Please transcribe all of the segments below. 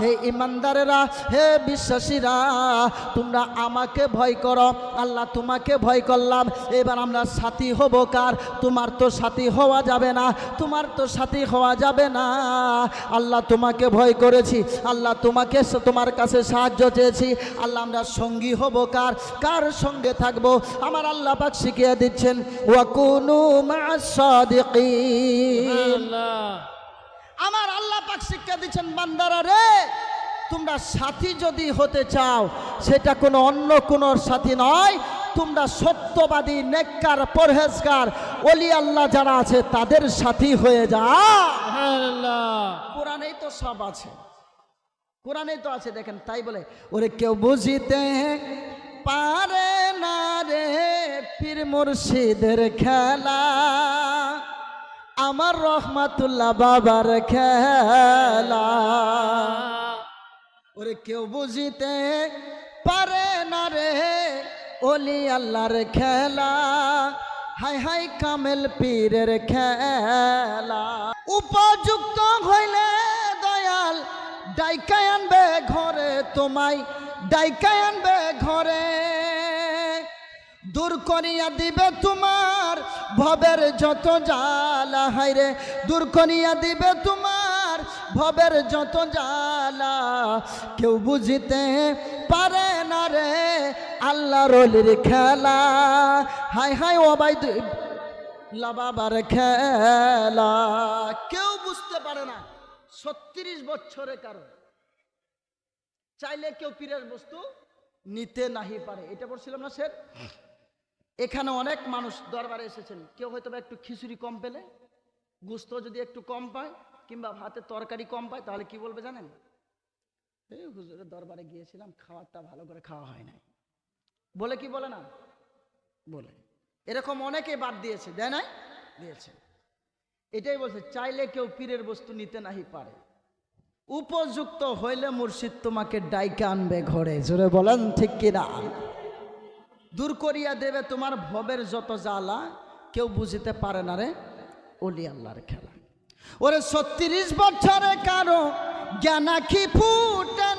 হে ইমানদারেরা হে বিশ্বাসীরা, তোমরা আমাকে ভয় করো। আল্লাহ তোমাকে ভয় করলাম। এবার আমরা সাথী হব কার? তোমার তো সাথী হওয়া যাবে না। তোমার তো সাথী হওয়া যাবে না। আল্লাহ তোমাকে ভয় করেছি। আল্লাহ তোমাকে তোমার কাছে সাহায্য চেয়েছি। আল্লাহ আমরা সঙ্গী হব কার? কার সঙ্গে থাকব? আমার আল্লাহ পাক শিখিয়ে দিচ্ছেন ওয়াকুনু মা'আস সাদিকিন আমার আল্লাহ পাক শিক্ষা দিচ্ছেন বান্দারা রে তোমরা সাথী যদি হতে চাও সেটা কোনো অন্য কোনো সাথী নয় তোমরা সত্যবাদী নেককার পরহেজগার অলি আল্লাহ যারা আছে তাদের সাথী হয়ে যা। কোরআনেই তো সব আছে। কোরআনেই তো আছে দেখেন তাই বলে ওরে কেউ বুঝিতে পারে না রে পীর মুর্শিদের খেলা। আমার রহমাতুল্লাহ বাবার খেলা। ওরে কেউ বুঝিতে পারে না রে ওলি আল্লাহর খেলা। হাই হাই কামেল পীরের খেলা। উপযুক্ত হইলে দয়াল, ডাইকায় আনবে ঘরে তোমায়, ডাইকায় আনবে ঘরে। দূর করিয়া দিবে তোমার ভবের যত জ্বালা হাইরে দূর করিয়া দিবে তোমার ভবের যত জ্বালা। কেউ বুঝিতে পারে না রে আল্লাহ রলির খেলা। হাই হাই ও ভাই লাবাবার খেলা। কেউ বুঝতে পারে না ছত্রিশ বছরে কারণ। চাইলে কেউ পীরের বস্তু নিতে নাহি পারে। এটা বলছিলাম না স্যার এখানে অনেক মানুষ দরবারে এসেছেন। কেউ হয়তো বা একটু খিচুড়ি কম পেলে, গুস্ত যদি একটু কম পায়, কিংবা ভাতে তরকারি কম পায়, তাহলে কি বলবে জানেন? এই হুজুরের দরবারে গিয়েছিলাম, খাবারটা ভালো করে খাওয়া হয় নাই। বলে কি বলে না? বলে। এরকম অনেকে বাদ দিয়েছে, দেয় নাই? দিয়েছে। এটাই বলছে, চাইলে কেউ পীরের বস্তু নিতে নাহি পারে। উপযুক্ত হইলে মুর্শিদ তোমাকে ডাইকে আনবে ঘরে। জোরে বলেন ঠিক কিনা? দূর করিয়া দেবে তোমার ভবের যত জ্বালা, কেউ বুঝিতে পারে না রে, অলি আল্লাহর খেলা। ওরে ছত্রিশ বছরে কারও জ্ঞানাখি ফুটে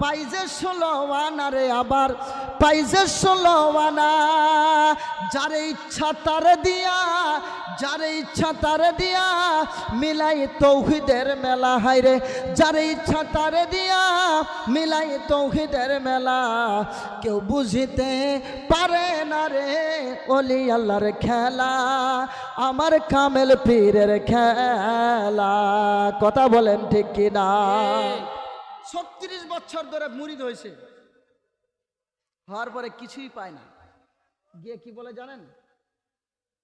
পাইজে ষোলো আনা রে আবার, পাইজে ষোলো আনা। যারে ইচ্ছা তার দিয়া, যারে ইচ্ছা তার দিয়া, মিলাই তৌহিদের মেলা হাইরে যারে ইচ্ছা তার দিয়া, মিলাই তৌহিদের মেলা। কেউ বুঝিতে পারে না রে, অলি আল্লাহর খেলা, আমার কামেল পীরের খেলা। কথা বলেন ঠিক কিনা? ছত্রিশ বছর ধরে মুরিদ হয়েছে। হওয়ার পরে কিছুই পায় না। গিয়ে কি বলে জানেন?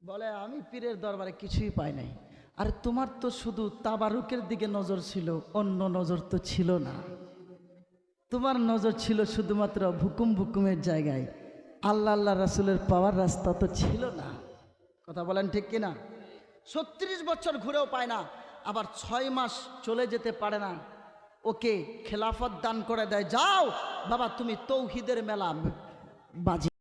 বলে, আমি পীরের দরবারে কিছুই পাই নাই। আর তোমার তো শুধু তাবারুকের দিকে নজর ছিল, অন্য নজর তো ছিল না। তোমার নজর ছিল শুধুমাত্র ভুকুম ভুকুমের জায়গায়। আল্লাহ আল্লাহ রাসুলের পাওয়ার রাস্তা তো ছিল না। কথা বলেন ঠিক কিনা? ছত্রিশ বছর ঘুরেও পায় না। আবার ছয় মাস চলে যেতে পারে না। ওকে খেলাফত দান করে দেয়। যাও বাবা তুমি তৌহিদের মেলা বাজি